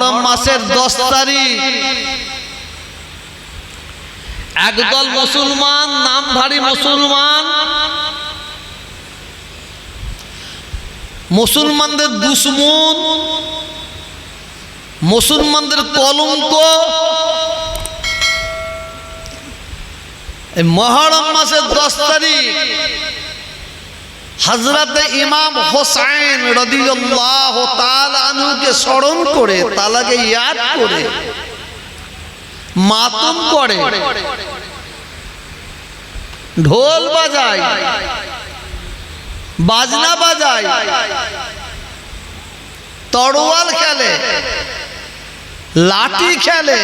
মহরম মাসের দশ তারিখ। একদল মুসলমান নামধারী মুসলমান। মুসলমানদের দুশ্মন মুসলমানদের কলঙ্ক। মহরম মাসের দশ তারিখ। হজরতে ইমাম হোসাইন রদিয়াল্লাহ তালানুকে স্মরণ করে, তালাকে ইয়াদ করে, মাতম করে, ঢোল বাজায়, বাজনা বাজায়, তরোয়াল খেলে, লাঠি খেলে,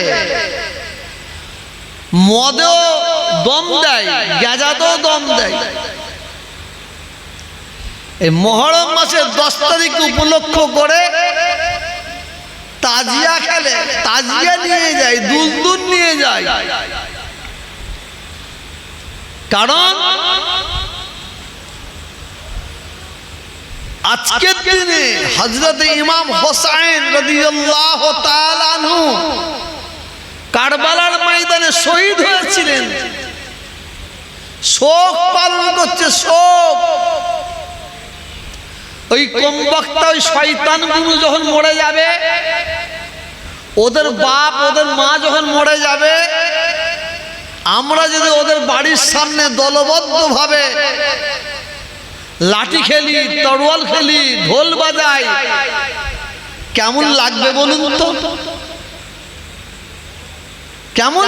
মদেও দম দেয়, গেজাতেও দম দেয়। এই মহরম মাসের দশ তারিখ উপলক্ষ করে তাজিয়া খেলে, তাজিয়া নিয়ে যায়, দুলদুল নিয়ে যায়। কারণ আজকের দিনে হজরত ইমাম হোসাইন কারবালার ময়দানে শহীদ হয়েছিলেন। শোক পালন করছে, শোক। ওই কমবক্তা ওই শয়তান গুরু যখন মরে যাবে, ওদের বাপ, ওদের মা যখন মরে যাবে, আমরা যদি ওদের বাড়ির সামনে দলবদ্ধভাবে লাঠি খেলি, তরোয়াল খেলি, ঢোল বাজাই, কেমন লাগবে বলুন তো? কেমন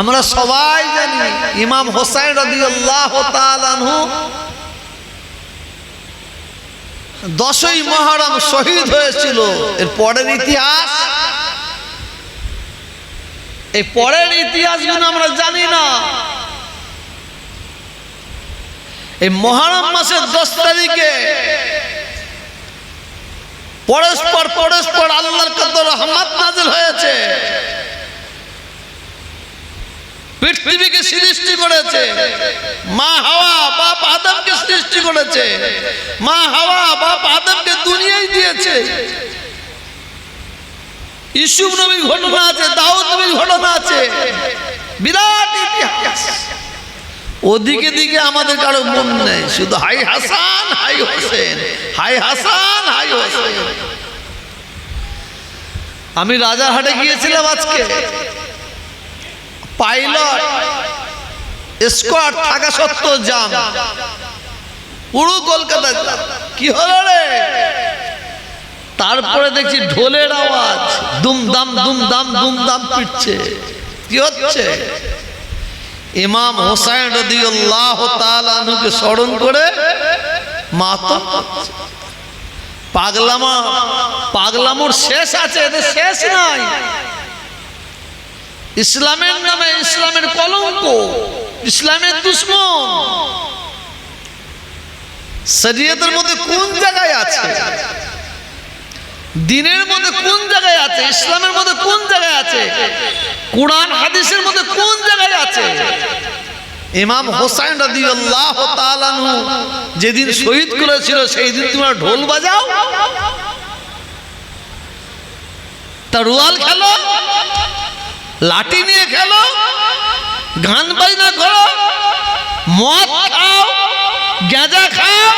আমরা সবাই জানি, ইমাম হোসাইন রাদিয়াল্লাহু তাআলা আনহু দশই মহরম শহীদ হয়েছিল। এর পরের ইতিহাস? এই পরের ইতিহাস ইতিহাসগুলো আমরা জানি না। এই মহরম মাসের দশ তারিখে পরস্পর পরস্পর আল্লাহর কত রহমত নাজিল হয়েছে। পৃথিবীকে সৃষ্টি করেছে। মা হাওয়া বাপ আদমকে সৃষ্টি করেছে। মা হাওয়া বাপ আদমকে দুনিয়ায় দিয়েছে। ইসুফ নবীর ঘটনা আছে, দাউদ নবীর ঘটনা আছে। বিরাট ইতিহাস। ওদিকে দিকে আমাদের কারও মন নেই, শুধু হাই হাসান, হাই হোসেন, হাই হাসান, হাই হোসেন। আমি রাজারহাটে গিয়েছিলাম আজকে। পাইলট স্কোয়াড থাকা সত্ত্বেও জাম। পুরো কলকাতা কি হলো রে? তারপরে দেখছি ঢোলের আওয়াজ। দুমদাম দুমদাম দুমদাম পিটছে। কি হচ্ছে? ইমাম হোসাইন রদিউল্লাহ তালুকে স্মরণ করে মাতম। পাগলামা পাগলামোর শেষ আছে, এদের শেষ নাই। ইসলামের নামে ইসলামের কলঙ্ক, ইসলামের দুশ্মন। শরীয়তের মধ্যে কোন জায়গায় আছে? দিনের মধ্যে কোন জায়গায় আছে? ইসলামের মধ্যে কোন জায়গায় আছে? কোরআন, হাদিসের মধ্যে কোন জায়গায় আছে? ইমাম হোসাইন রাদিয়াল্লাহু আল্লাহ যেদিন শহীদ করেছিল সেই দিন তোমরা ঢোল বাজাও। তরোয়াল খেলো? লাঠি নিয়ে খেলো গান বাজনা করো মদ খাও গাঁজা খাও।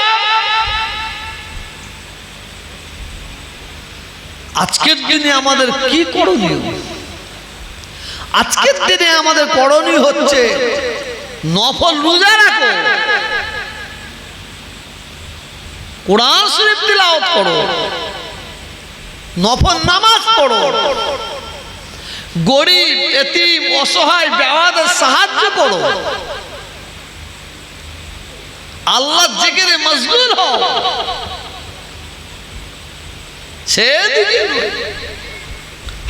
আজকের দিনে আমাদের কি করণীয়? আজকের দিনে আমাদের করণীয় হচ্ছে নফল রোজা রাখো। কোরআন শরীফ তিলাওয়াত করো। নফল নামাজ পড়ো। গরিব, এতিম, অসহায় বেওয়াদের সাহায্য করো। আল্লাহ জেগেরে মজবুর হও। সেদিকে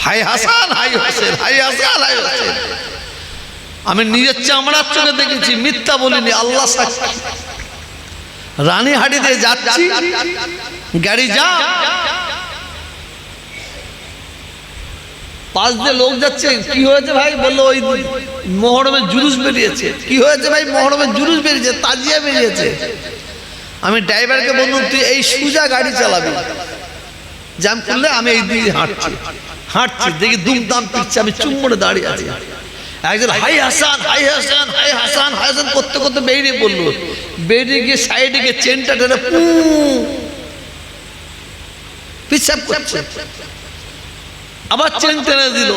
হাই হাসান, হাই হোসেন, হাই হাসান, হাই হোসেন। আমি নিজের চামড়ার চোখে দেখেছি, মিথ্যা বলিনি, আল্লাহ সাক্ষী। রানীহাটিতে যাচ্ছি, গাড়ি যা। পাঁচ দিয়ে লোক যাচ্ছে, কি হয়েছে ভাই? বলল, ওই মহরমের জুলুস বেরিয়েছে। কি হয়েছে ভাই? মহরমের জুলুস বেরিয়েছে, তাজিয়া বেরিয়েছে। আমি ড্রাইভারকে বললাম, তুই এই সুজা গাড়ি চালাবি। জ্যাম করলে আমি এই দিকে হাঁটছি। হাঁটছি, দেখি দুমদাম পিচ্ছে আমি চুম্বনে দাঁড়িয়ে আছি। একজন, হাই হাসান হাই হাসান হাই হাসান হাই হাসান, করতে করতে বেরিয়ে পড়ল। বেরিয়ে গিয়ে সাইডে গিয়ে চেনটা টেনে পু, পিচ্ছাপ করছে। আবার চেন টেনে দিল।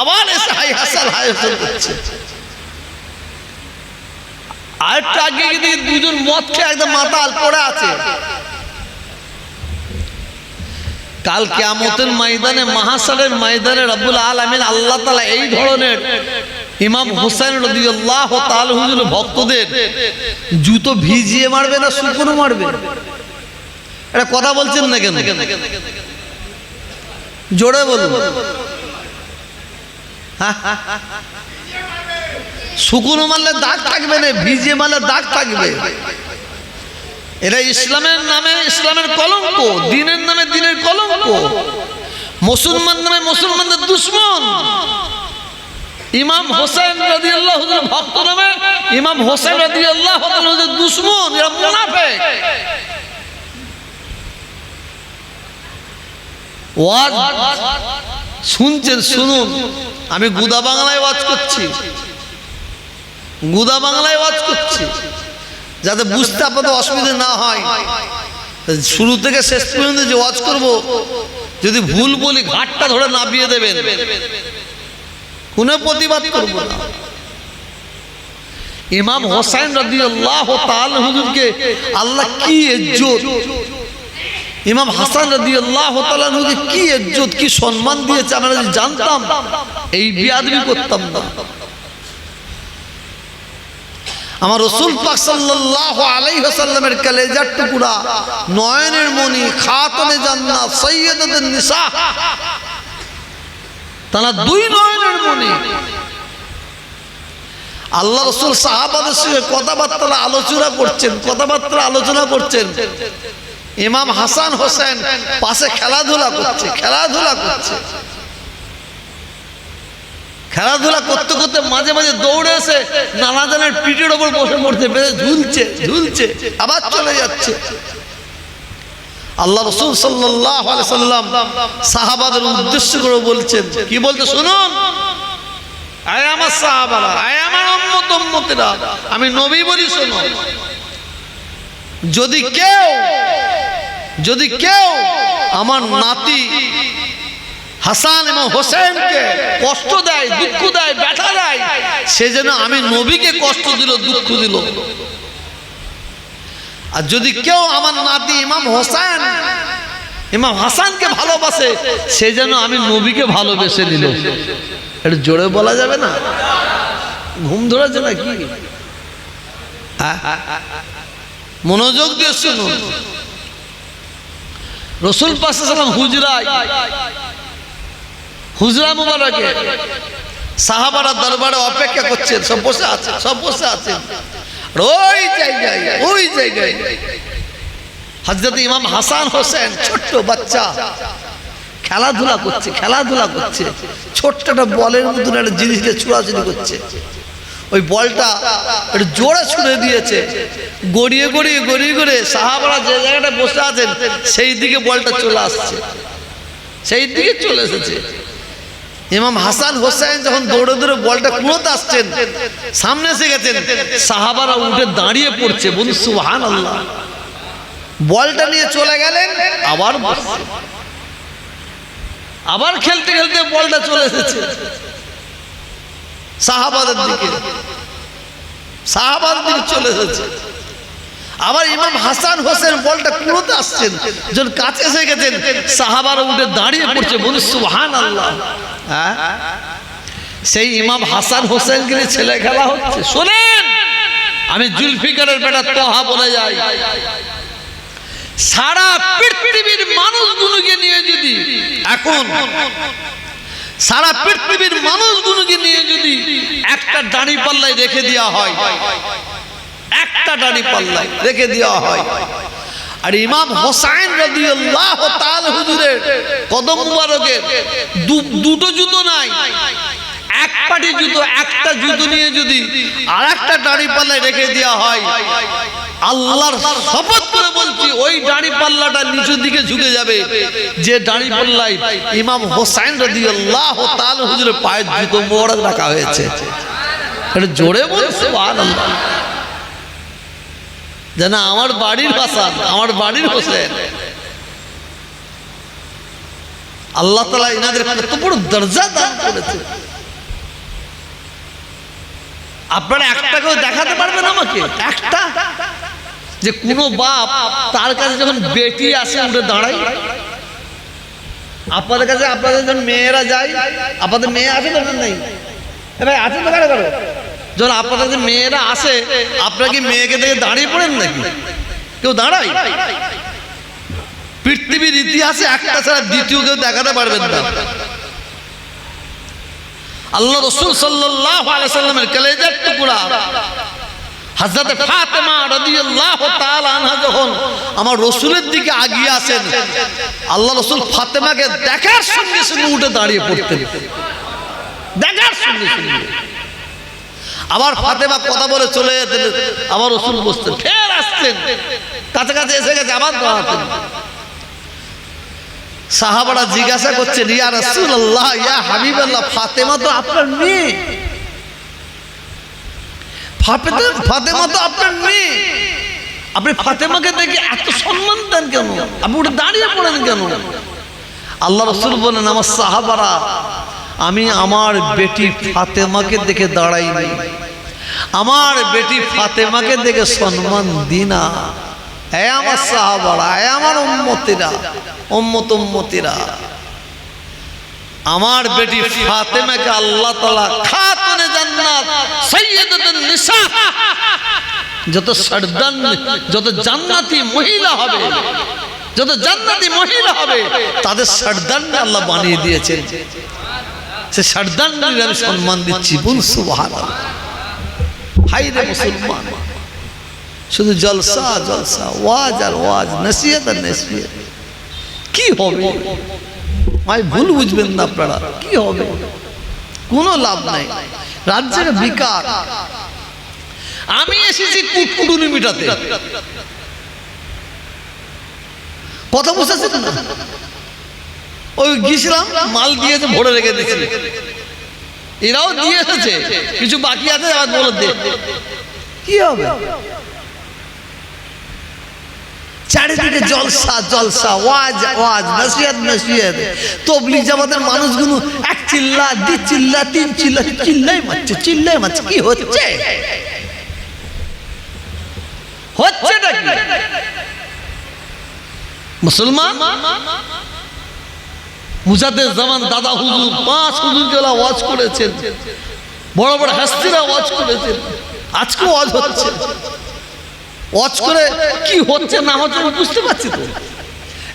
আবার এসে হাই হাসান হাই হাসান করছে। আরেকটা আগে গিয়ে দুজন মদ খেয়ে একদম মাতাল পড়ে আছে। কাল কেয়ামতের ময়দানে মাহাসারের ময়দানে রব্বুল আলমিন আল্লাহ তালা এই ধরনের ইমাম হোসেন রদিয়াল্লাহ তাল হুজুর ভক্তদের জুতো ভিজিয়ে মারবে না শুকনো মারবে? এটা কথা বলছেন না কেন? জোরে বলুন। হ্যাঁ? শুকনো মারলে দাগ থাকবে না ভিজিয়ে মারলে দাগ থাকবে। এরা ইসলামের নামে ইসলামের কলঙ্ক দিনের নামে দিনের কলঙ্ক। মুসলমান নামে মুসলমানদের দুশ্মন। ইমাম হোসেন রাজি আল্লাহ ভক্ত নামে ইমাম হোসেন রাজি আল্লাহ দুশ্মন এরা মুনাফেক। শুনছেন, শুনুন। আমি গুদা বাংলায় ওয়াজ করছি। গুদা বাংলায় ওয়াজ করছি। যাতে বুঝতে আপনাদের অসুবিধা না হয়। শুরু থেকে শেষ পর্যন্ত যে ওয়াজ করব, যদি ভুল বলি, ঘাটটা ধরে নামিয়ে দেবেন। কোনো প্রতিবাদ করব না। ইমাম হোসাইন রাদিয়াল্লাহ তাআলা হুজুরকে আল্লাহ কি ইজ্জত ইমাম হাসান রাদিয়াল্লাহ তাআলা হুজুরকে কি ইজ্জত, কি সম্মান দিয়েছে আমরা যদি জানতাম, এই বিয়াদবি করতাম না। আমার রসুল কলেজার টুকরা, নয়নের মণি জান্নাত তারা দুই নয়নের মণি। আল্লাহ রসুল সাহাবাদের সঙ্গে কথাবার্তা আলোচনা করছেন কথাবার্তা আলোচনা করছেন। ইমাম হাসান হোসেন পাশে খেলাধুলা করছে খেলাধুলা করছে। খেলাধুলা করতে করতে মাঝে মাঝে দৌড়ে এসে নানা জনের পিঠের ওপর বসে পড়ছে বেড়ে ঝুলছে ঝুলছে আবার চলে যাচ্ছে। আল্লাহ রসুল সাল্লাহ সাল্লাম সাহাবাদের উদ্দেশ্য করে বলছেন কি বলতে শুনুন? আয় আমার সাহাবারা আয় আমার উম্মতেরা আমি নবী বলি শোনো যদি কেউ যদি কেউ আমার নাতি হাসান এবং হোসেনকে কষ্ট দেয়, দুঃখ দেয়, ব্যথা দেয়, সে যেন আমি নবীকে কষ্ট দিল, দুঃখ দিল। আর যদি কেউ আমার নাতি ইমাম হোসেন, ইমাম হাসানকে ভালোবাসে, সে যেন আমি নবীকে ভালোবেসে দিল এটা জোরে বলা যাবে না? ঘুম ধরেছে নাকি? হ্যাঁ? মনোযোগ দিয়ে শুনুন। রসুল পাশালাম হুজরাই হুজরা মুবারকে সাহাবারা দরবারে অপেক্ষা করছেন, সব বসে আছে সব বসে আছে ওই জায়গায় ওই জায়গায়। হজরত ইমাম হাসান হোসেন, ছোট্ট বাচ্চা, খেলাধুলা করছে খেলাধুলা করছে। ছোট্ট একটা বলের মতন একটা জিনিস দিয়ে ছুড়াছুড়ি করছে। ওই বলটা একটু জোরে ছুড়ে দিয়েছে। গড়িয়ে গড়িয়ে গড়িয়ে গড়িয়ে সাহাবারা যে জায়গাটা বসে আছেন, সেই দিকে বলটা চলে আসছে। সেই দিকে চলে এসেছে। ইমাম হাসান হোসেন যখন দৌড়ে দৌড়ে বলটা কুড়োতে আসছেন, সামনে এসে গেছেন, সাহাবারা উঠে দাঁড়িয়ে পড়ছে। বলুন সুহান আল্লাহ বলটা নিয়ে চলে গেলেন, আবার আবার খেলতে খেলতে বলটা চলে এসেছে। সাহাবাদের দিকে। সাহাবাদের দিকে চলে এসেছে আবার ইমাম হাসান হোসেন বলটা কুড়োতে আসছেন, যখন কাছে এসে গেছেন, সাহাবার উঠে দাঁড়িয়ে পড়ছে বলুন সুহান আল্লাহ হ্যাঁ? সেই ইমাম হাসান হোসেনকে নিয়ে ছেলে খেলা হচ্ছে। শোনেন, আমি জুলফিকারের বেটা তোহা বলে যাই। সারা পৃথিবীর মানুষগুলোকে নিয়ে যদি এখন সারা পৃথিবীর মানুষগুলোকে নিয়ে যদি একটা দাঁড়ি পাল্লায় রেখে দেওয়া হয়, একটা দাঁড়ি পাল্লায় রেখে দেওয়া হয়। আর ইমাম হোসাইন রাদিয়াল্লাহু হুজুরের কদম মুবারকের দুটো জুতো নাই, এক পাটি জুতো, একটা জুতো নিয়ে যদি আর একটা দাঁড়ি পাল্লায় রেখে দেওয়া হয় আল্লাহর শপথ করে বলছি, ওই দাড়ি পাল্লাটা নিচুর দিকে ঝুঁকে যাবে। যে দাড়ি পাল্লাই ইমাম হোসাইন রদি আল্লাহ তাল হুজুরের পায়ের জুতো মোড়ক রাখা হয়েছে। এটা জোরে বলছে। যেন আমার বাড়ির হাসান, আমার বাড়ির হোসেন। আল্লাহ তালা ইনাদের কত বড় দরজা দান করেছে। আপনারা একটাকেও দেখাতে পারবেন আমাকে? একটা? যে কোনো বাপ তার কাছে যখন বেটি আসে উঠে দাঁড়ায়। আপনাদের কাছে আপনাদের যখন মেয়েরা যায় আপনাদের মেয়ে আছে তো নেই। ভাই আছে তো কারও কারও? যখন আপনাদের মেয়েরা আসে আপনারা কি মেয়েকে দেখে দাঁড়িয়ে পড়েন নাকি? কেউ দাঁড়ায়? পৃথিবীর ইতিহাসে একটা ছাড়া দ্বিতীয় কেউ দেখাতে পারবেন না। আল্লাহ রসুল সাল্লাহ আলাইসাল্লামের কলেজার টুকরা হাজরত ফাতেমা রাদিয়াল্লাহু তাআলা আনহা যখন আমার রসুলের দিকে আগিয়ে আসেন, আল্লাহ রসুল ফাতেমাকে দেখার সঙ্গে সঙ্গে উঠে দাঁড়িয়ে পড়তেন। দেখার সঙ্গে সঙ্গে। আবার ফাতেমা কথা বলে চলে যেতেন আবার রসুল বসতেন, ফের আসতেন, কাছাকাছি এসে গেছে, আবার দাঁড়াতেন। সাহাবারা জিজ্ঞাসা করছেন, ইয়া রাসূলুল্লাহ, ইয়া হাবিবাল্লাহ, ফাতেমা তো আপনার মেয়ে। ফাতেমা তো আপনার মেয়ে। আপনি ফাতেমাকে দেখে এত সম্মান দেন কেন? আপনি ওটা দাঁড়িয়ে পড়েন কেন? আল্লাহ রসুল বলেন আমার সাহাবারা আমি আমার বেটি ফাতেমাকে দেখে দাঁড়াই দাঁড়াইনি আমার বেটি ফাতেমাকে দেখে সম্মান দিনা এ আমার সাহাবারা এ আমার উম্মতিরা। উম্মত উম্মতিরা। আমার বেটি ফাতেমাকে আল্লাহ তালা খাতুনে জান্নাত, সাইয়্যিদাতুন নিসা, যত সর্দান যত জান্নাতি মহিলা হবে, যত জান্নাতি মহিলা হবে, তাদের সর্দান আল্লাহ বানিয়ে দিয়েছেন। সে সর্দান আমি সম্মান দিচ্ছি বল সুবহানাল্লাহ। হাই রে মুসলমান, শুধু জলসা জলসা, ওয়াজ আর ওয়াজ, নসিহত আর নসিহত। কি হবে? ভাই, ভুল বুঝবেন না আপনারা। কি হবে? কোনো লাভ নাই। রাজ্যের বিকার। আমি এসেছি কুটকুটুনি মিটাতে। কথা বুঝতেছেন না? ওই গিয়েছিলাম, মাল দিয়েছে ভরে রেখে দিয়েছি এরাও দিয়ে এসেছে। কিছু বাকি আছে আবার বলে কি হবে? চারিদিকে জলসা জলসা ওয়াজ ওয়াজ নসিহত নসিহত। তবলিগ জামাতের মানুষগুলো এক চিল্লা দুই চিল্লা তিন চিল্লা চিল্লাই মারছে চিল্লাই মারছে। কি হচ্ছে? হচ্ছে নাকি? মুসলমান? মুজাদের জামান দাদা হুজুর পাঁচ হুজুর গেলা ওয়াজ করেছেন। বড় বড় হাস্তিরা ওয়াজ করেছেন। আজকে ওয়াজ হচ্ছে। ওয়াচ করে কি হচ্ছে না হচ্ছে বুঝতে পারছি তো।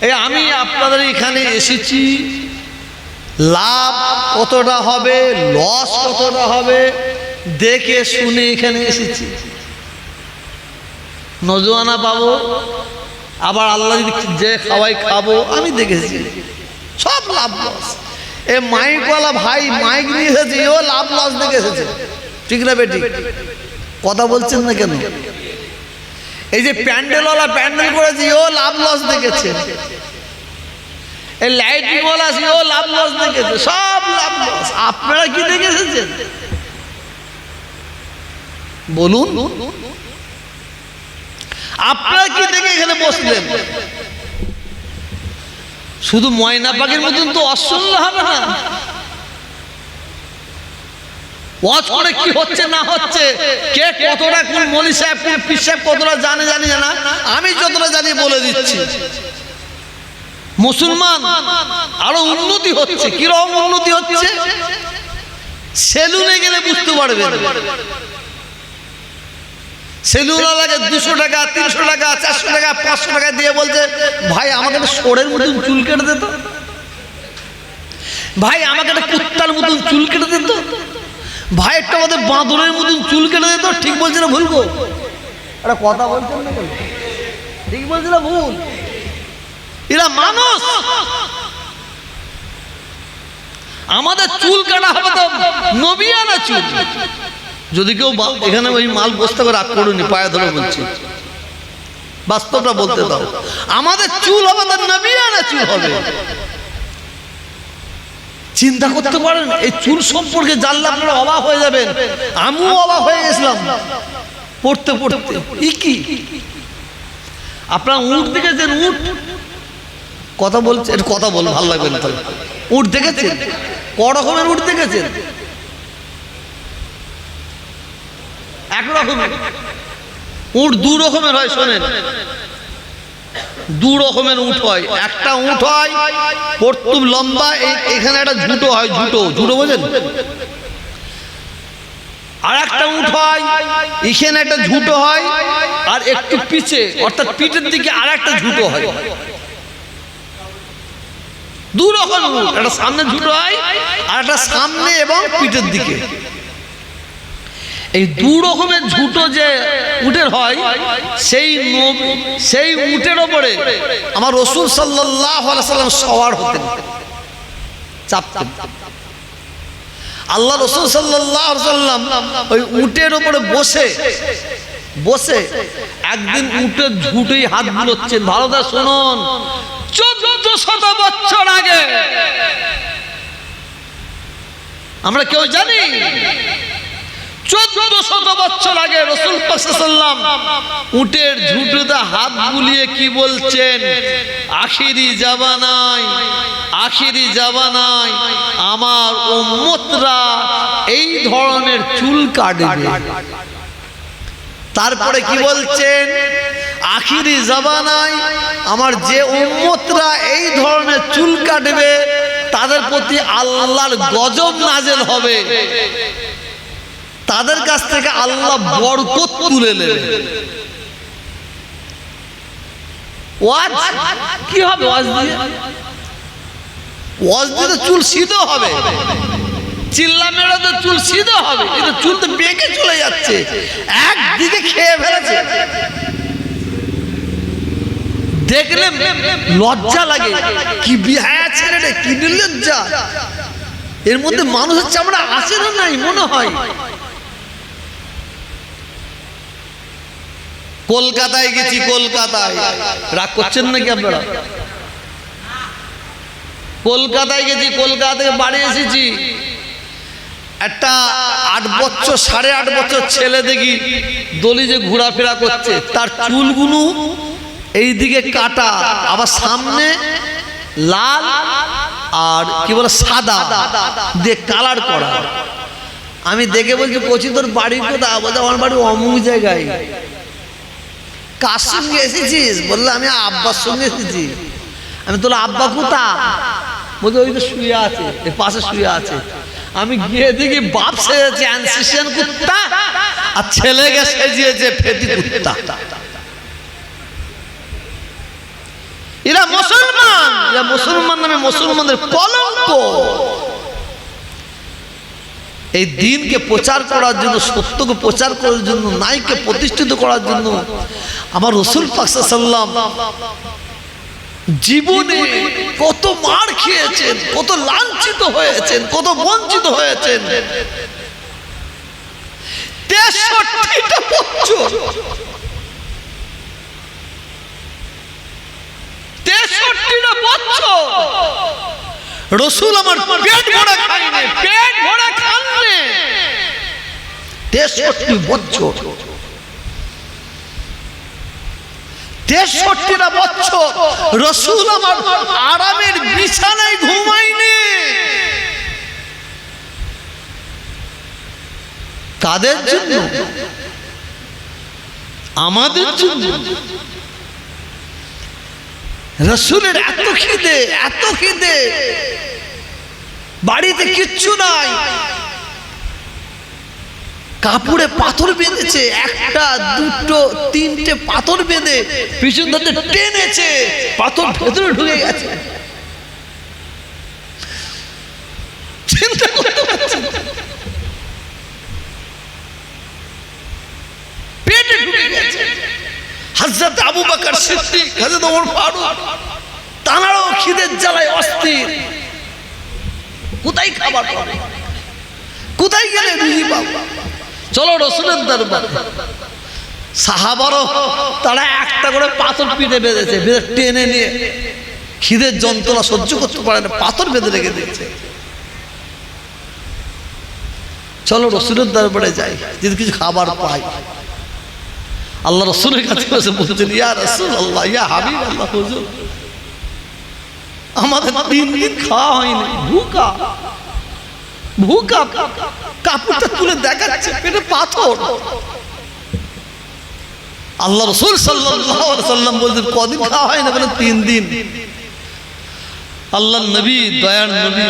এই আমি আপনাদের এখানে এসেছি। লাভ কতটা হবে লস কতটা হবে দেখে শুনে এখানে এসেছি। নজওয়ানা পাবো আবার আল্লাহ যদি যে খাওয়াই খাব আমি দেখেছি। সব লাভ লস। এ মাইকওয়ালা ভাই মাইক নিয়ে এসেছে ও লাভ লস দেখে এসেছে। ঠিক না বেটি? কথা বলছেন না কেন? এই যে প্যান্ডেলওয়ালা প্যান্ডেল করেছে ও লাভ লস দেখেছে। এই লাইটিংওয়ালা ও লাভ লস দেখেছে সব লাভ লস। আপনারা কি দেখে এসেছেন বলুন। আপনারা কি দেখে এখানে বসলেন? শুধু ময়না পাখির মতন তো অসুল্ল হবে না। ওয়াজ করে কি হচ্ছে, না হচ্ছে? কে কতটা কোন মলি সাহেব, কোন পীর সাহেব কতটা জানে, জানি জানা আমি যতটা জানি বলে দিচ্ছি। মুসলমান, আরও উন্নতি হচ্ছে। কীরকম উন্নতি হচ্ছে? সেলুনে গেলে বুঝতে পারবেন। সেলুনওয়ালাকে দুশো টাকা, তিনশো টাকা, চারশো টাকা, পাঁচশো টাকা দিয়ে বলছে, ভাই, আমাকে একটা সোরের মতন চুল কেটে দিত ভাই, আমাকে একটা কুত্তার মতন চুল কেটে দিত ভাই একটা আমাদের বাঁদরের মতন চুল কেটে দিত ঠিক বলছে না ভুলবো একটা কথা বলছেন না কেন? ঠিক বলছে না ভুল? এরা মানুষ। আমাদের চুল কাটা হবে তো নবিয়ানা চুল। যদি কেউ এখানে ওই মাল বসতে করে রাগ করুনি পায়ে ধরে বলছি। বাস্তবটা বলতে দাও। আমাদের চুল হবে তার নবী আনা চুল হবে। চিন্তা করতে পারেন, এই চুল সম্পর্কে জানলে আপনারা অবাক হয়ে যাবেন। আমিও অবাক হয়ে গেছিলাম। পড়তে পড়তে। ই কি? আপনারা উঠ দেখেছেন উঠ কথা বলছে কথা বল, ভালো লাগবে না তাহলে। উঠ দেখেছেন? ক রকমের উঠ দেখেছেন? এক রকমের উঠ দু রকমের হয়, শোনেন। দু রকমের উঠ হয়। একটা উঠ হয় প্রতুম লম্বা এখানে একটা ঝুটো হয় ঝুটো ঝুটো বোঝেন? আর একটা উঠ হয়, এখানে একটা ঝুটো হয়, আর একটু পিছে, অর্থাৎ পিঠের দিকে আর একটা ঝুটো হয়। দু রকম একটা সামনে ঝুটো হয়, আর একটা সামনে এবং পিঠের দিকে। এই দু রকমের ঝুটো যে উটের হয়, সেই সেই উটের ওপরে আমার রসুল সাল্লাম সওয়ার হতেন, চাপতেন। আল্লাহ রসুল সাল্লাহ সাল্লাম ওই উটের ওপরে বসে বসে একদিন উটের ঝুটেই হাত বুলোচ্ছেন। ভালোটা শুনুন চোদ্দ শত বছর আগে, আমরা কেউ জানি চোদ্দ শত বছর আগে রসুল উটের ঝুঁটুতে হাত বুলিয়ে কি বলছেন? আখিরি আমার এই ধরনের চুল কাটবে। তারপরে কি বলছেন? আখিরি জাবানায় আমার যে উম্মতরা এই ধরনের চুল কাটবে, তাদের প্রতি আল্লাহর গজব নাজেল হবে। তাদের কাছ থেকে আল্লাহ বরকত তুলে নেবে। ওয়াজ? কি হবে ওয়াজ দিয়ে? ওয়াজ দিয়ে চুল সিধো হবে। চিল্লা মেরে তো চুল সিধো হবে। কিন্তু চুল তো বেঁকে চলে যাচ্ছে। একদিকে খেয়ে ফেলেছে। দেখলে লজ্জা লাগে। কি বিহায়া ছেলে রে, কি নির্লজ্জা। এর মধ্যে মানুষের চামড়া আসে না নাই, মনে হয়? কলকাতায় গেছি, কলকাতায়। রাগ করছেন নাকি আপনারা? কলকাতায় গেছি, কলকাতা থেকে বাড়ি এসেছি। একটা আট বছর, সাড়ে আট বছর ছেলে দেখি দলি যে ঘোরাফেরা করছে। তার চুলগুলো এইদিকে কাটা, আবার সামনে লাল আর কি বলে, সাদা, দিয়ে কালার করা। আমি দেখে বলছি, কচি, তোর বাড়ি কোথায়? বলতে আমার বাড়ি অমুক জায়গায়। কার সঙ্গে এসেছিস? বললে আমি আব্বার সঙ্গে এসেছি। আমি তোর আব্বা কোথা বলতে ওই তো শুয়ে আছে এর পাশে শুয়ে আছে। আমি গিয়ে দেখি বাপ সেজেছে অ্যানসিশিয়ান কুত্তা। আর ছেলেকে সেজিয়েছে, ফেটি কুত্তা। এরা মুসলমান। এরা মুসলমান নামে মুসলমানদের কলঙ্ক। এই দিনকে প্রচার করার জন্য, সত্যকে প্রচার করার জন্য নাইকে প্রতিষ্ঠিত করার জন্য আমার রসুল পাকসাল্লাম জীবনে কত মার খেয়েছেন, কত লাঞ্ছিত হয়েছেন, কত বঞ্চিত হয়েছেন। তেষট্টিটা রসুল আমার পেট ভরা খাইনি পেট ভরা খাননি তেষট্টি বছর তেষট্টিটা বছর রসুল আমার আরামের বিছানায় ঘুমাইনি কাদের জন্য? আমাদের জন্য। রসুলের এত খিদে এত খিদে। বাড়িতে কিচ্ছু নাই। কাপড়ে পাথর বেঁধেছে, একটা, দুটো, তিনটে পাথর বেঁধে পিছন ধরতে টেনেছে, পাথর ভেতরে ঢুকে গেছে? পেটে গেছে। খিদের জ্বালায় কোথায় খাবার কোথায় গেলে রুজি পাবো? চলো রসুলের দরবার। সাহাবারও তারা একটা করে পাথর পিঠে বেঁধেছে, বেঁধে টেনে নিয়ে। খিদের যন্ত্রণা সহ্য করতে পারে না, পাথর বেঁধে রেখে দিয়েছে। চলো রসুলের দরবারে যাই, যদি কিছু খাবার পাই। আল্লাহ রসুলের কাছে বসে বলছেন, ইয়া রসুল আল্লাহ ইয়া হাবিব আল্লাহ হুজুর, আমাদের তিন দিন খাওয়া হয়নি, ভুকা। ভুকা কাপড়টা তুলে দেখাচ্ছে, পেটে পাথর। আল্লাহ রসুল সাল্লাম বলছেন কদিন খাওয়া হয় না বলে তিন দিন। আল্লাহ নবী, দয়ার নবী,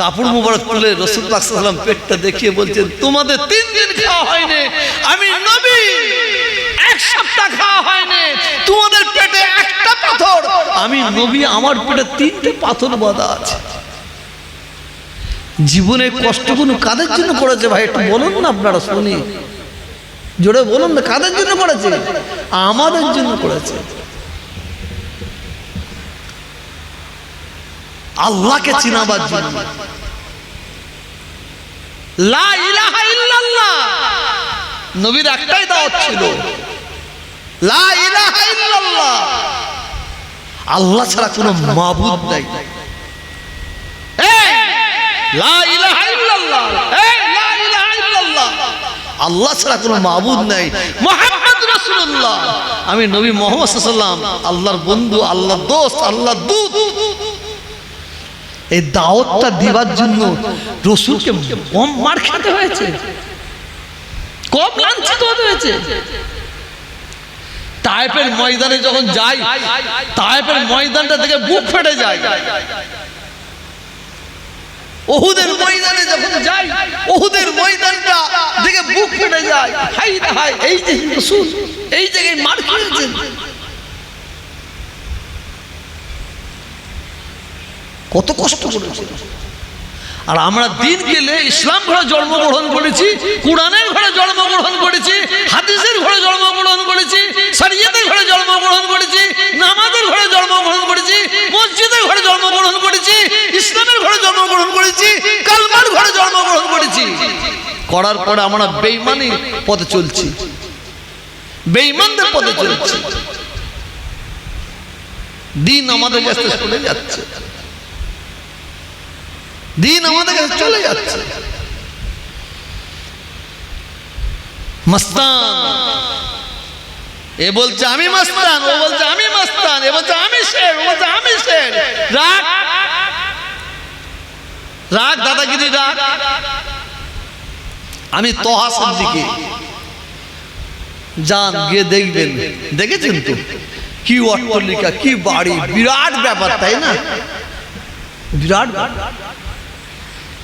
কাপড় মুবারক তুলে রসুল পাক সাল্লাম পেটটা দেখিয়ে বলছেন, তোমাদের তিন দিন খাওয়া হয়নি। আমি নবী, এক সপ্তাহ খাওয়া হয়নি। তোমাদের পেটে একটা পাথর। আমি নবী, আমার পেটে তিনটে পাথর বাঁধা আছে। জীবনে কষ্টগুলো কাদের জন্য করেছে ভাই? একটু বলুন না আপনারা শুনি। জোরে বলুন না, কাদের জন্য করেছে? আমাদের জন্য করেছে। আল্লাহকে চিনাবার জন্য। নবীর একটাই দাওয়াত ছিল। আল্লাহ ছাড়া কোনো মাবুদ নাই। আল্লাহ ছাড়া কোনো মাবুদ নাই। আমি নবী মোহাম্মদ আল্লাহর বন্ধু, আল্লাহর দোস্ত, আল্লাহর দূত। এই দাওয়াতটা দিবার জন্য রসুলকে কম মার খেতে হয়েছে। কম লাঞ্ছিত হতে হয়েছে। তায়েফের ময়দানে যখন যাই, তায়েফের ময়দানটা থেকে বুক ফেটে যায়। ওহুদের ময়দানে যখন যাই, ওহুদের ময়দানটা দেখে বুক ফেটে যায়। হাই রে হাই এই যে রসুল, এই জায়গায় মার খেয়েছেন কত কষ্ট করেছে। আর আমরা দিন গেলে ইসলাম ঘরে জন্মগ্রহণ করেছি, কোরআনের ঘরে জন্মগ্রহণ করেছি, হাদিসের ঘরে জন্মগ্রহণ করেছি, শরীয়তের ঘরে জন্মগ্রহণ করেছি নামাজের ঘরে জন্মগ্রহণ করেছি মসজিদের ঘরে জন্মগ্রহণ করেছি ইসলামের ঘরে জন্মগ্রহণ করেছি কালমার ঘরে জন্মগ্রহণ করেছি করার পরে আমরা বেইমানি পথে চলছি। বেইমানদের পথে চলছি। দিন আমাদের কাছে চলে যাচ্ছে। দিন আমাদের কাছে চলে যাচ্ছে। মস্তান। এ বলছে, আমি মস্তান। ও বলছে, আমি মস্তান। এ বলছে, আমি শের। ও বলছে, আমি শের। রাগ। রাগ, দাদাগিরি, রাগ। আমি তোহা দিকে যান গিয়ে দেখবেন। দেখেছেন তো? কি অট্টলিকা কি বাড়ি। বিরাট ব্যাপার তাই না? বিরাট।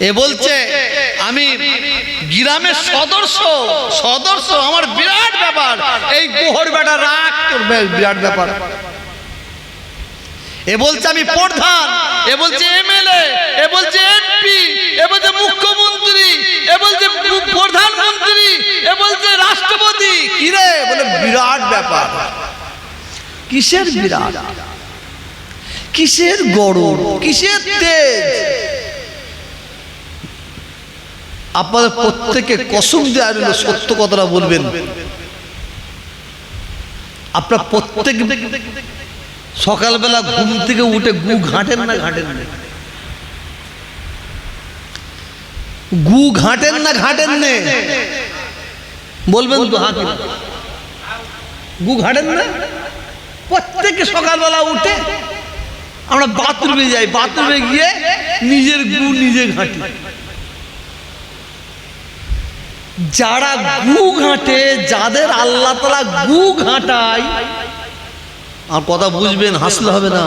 এ বলছে আমি গ্রামের সদস্য সদস্য আমার বিরাট ব্যাপার। এই গোহর বেটা রাগ তোর বিরাট ব্যাপার। এ বলছে আমি প্রধান। এ বলছে এমএলএ এ বলছে এমপি এ বলছে মুখ্যমন্ত্রী এ বলছে প্রধানমন্ত্রী এ বলছে রাষ্ট্রপতি। কি রে? বলে বিরাট ব্যাপার। কিসের বিরাট? কিসের গরম? কিসের তেজ? আপনাদের প্রত্যেকে কসম দেওয়া রইল সত্য কথাটা বলবেন। আপনার প্রত্যেক সকালবেলা ঘুম থেকে উঠে গু ঘাটেন না ঘাটেন না? গু ঘাটেন না ঘাটেন নে? বলবেন তো হাত গু ঘাটেন না? প্রত্যেকে সকালবেলা উঠে আমরা বাথরুমে যাই। বাথরুমে গিয়ে নিজের গু নিজে ঘাঁটি। যারা গু ঘাটে, যাদের আল্লাহ তালা গু ঘাটায় আর কথা বুঝবেন, হাসলে হবে না।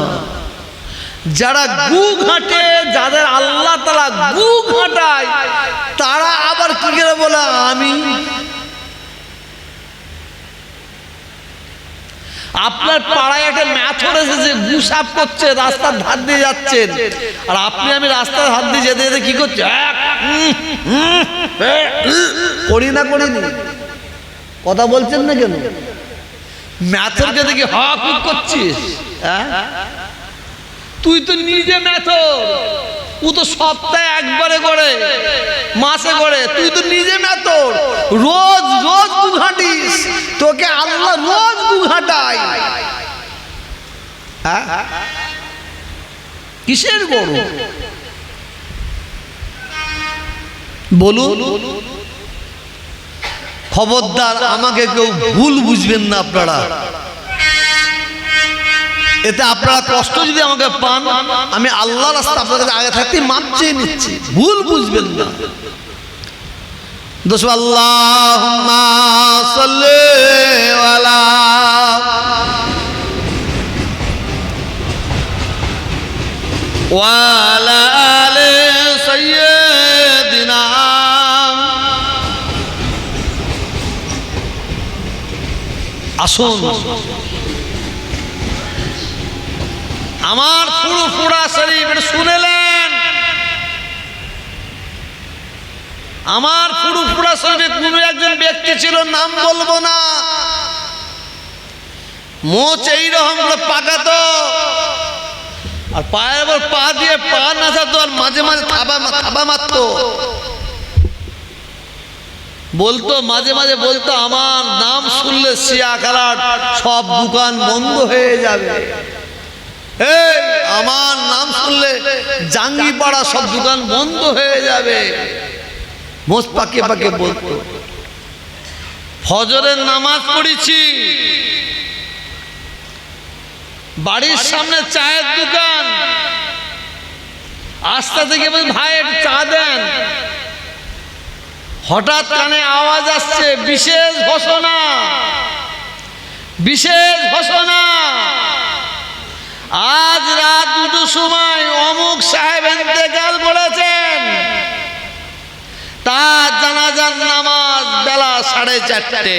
যারা গু ঘাটে, যাদের আল্লাহ তালা গু ঘাটায়, তারা আবার কি করে বলে, আমি আপনার পাড়ায় একটা ম্যাথর এসেছে, গু সাফ করছে, রাস্তার ধার দিয়ে যাচ্ছেন আর আপনি, আমি রাস্তার ধার দিয়ে যেতে যেতে কি করছে? করি না করিনি কথা বলছেন না কেন? ম্যাথরকে দেখি হা খুব করছিস? হ্যাঁ? তুই তো নিজে ম্যাথর। ও তো সপ্তাহে একবারে করে মাসে করে। তুই তো নিজে তোর রোজ রোজ দু ঘাটিস তোকে আল্লাহ রোজ দু ঘাটায় হ্যাঁ? কিসের গরু? বলুন। খবরদার আমাকে কেউ ভুল বুঝবেন না আপনারা। এতে আপনারা কষ্ট যদি আমাকে পান, আমি আল্লাহ রাস্তা আপনার কাছে আগে থাকতে মানছে নিচ্ছি। ভুল বুঝবেন না। দোষ আল্লাহ ওয়ালা আসুন আমার পুরো পুরা শরীফ এটা শুনেলেন? আমার পুরো পুরা শরীফে কোনো একজন ব্যক্তি ছিল, নাম বলব না। মোচ এইরকম করে পাকাতো। আর পায়ের পা দিয়ে পা নাচাতো, আর মাঝে মাঝে থাবা থাবা মারতো। বলতো, মাঝে মাঝে বলতো, আমার নাম শুনলে শিয়া খেলার সব দোকান বন্ধ হয়ে যাবে। আমার নাম শুনলে জাঙ্গি পাড়া সব দোকান বন্ধ হয়ে যাবে। মোষ পাকে পাকে বলতো, ফজরের নামাজ পড়েছি। বাড়ির সামনে চায়ের দোকান। আস্তে থেকে ভাই চা দেন। হঠাৎ কানে আওয়াজ আসছে, বিশেষ ঘোষণা। বিশেষ ঘোষণা। আজ রাত দুটো সময় অমুক সাহেব এতেকাল বলেছেন তার জানাজার নামাজ বেলা সাড়ে চারটে।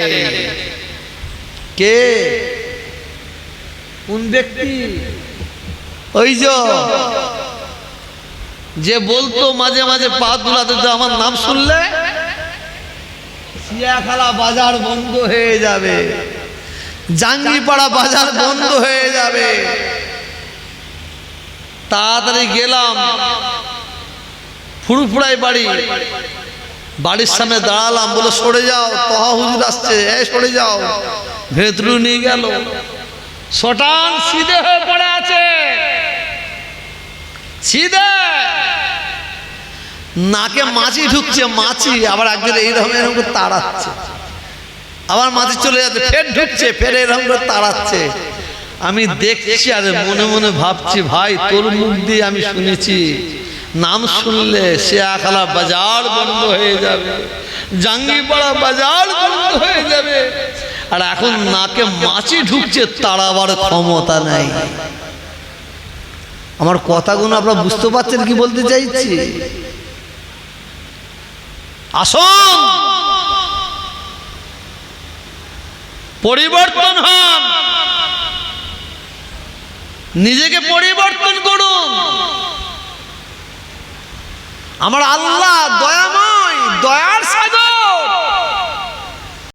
কে? কোন ব্যক্তি? ওই যে বলতো মাঝে মাঝে পা দুলাতে আমার নাম শুনলে? সিয়াখালা বাজার বন্ধ হয়ে যাবে। জাঙ্গিপাড়া বাজার বন্ধ হয়ে যাবে। তাড়াতাড়ি গেলাম। ফুরফুরাই বাড়ি। বাড়ির সামনে দাঁড়ালাম, বলে, সরে যাও, তহা হুজুর আসছে, এ, সরে যাও। ভেতরু নিয়ে গেল। শটান সিধে হয়ে পড়ে আছে। সিধে! নাকে মাছি ঢুকছে, মাছি আবার একজন এইরকম এরকম করে তাড়াচ্ছে। আবার মাছি চলে যাচ্ছে, ফের ঢুকছে, ফের এরকম করে তাড়াচ্ছে। আমি দেখছি আর মনে মনে ভাবছি, ভাই, তোর মুখ দিয়ে আমি শুনেছি। নাম শুনলে সে আখালা বাজার বন্ধ হয়ে যাবে। জাঙ্গিপাড়া বাজার বন্ধ হয়ে যাবে। আর এখন নাকে মাছি ঢুকছে, তাড়াবার ক্ষমতা নাই। আমার কথাগুলো আপনারা বুঝতে পারছেন কি বলতে চাইছি? আসুন। পরিবর্তন হন। নিজেকে পরিবর্তন করুন। আমার আল্লাহ দয়াময় দয়া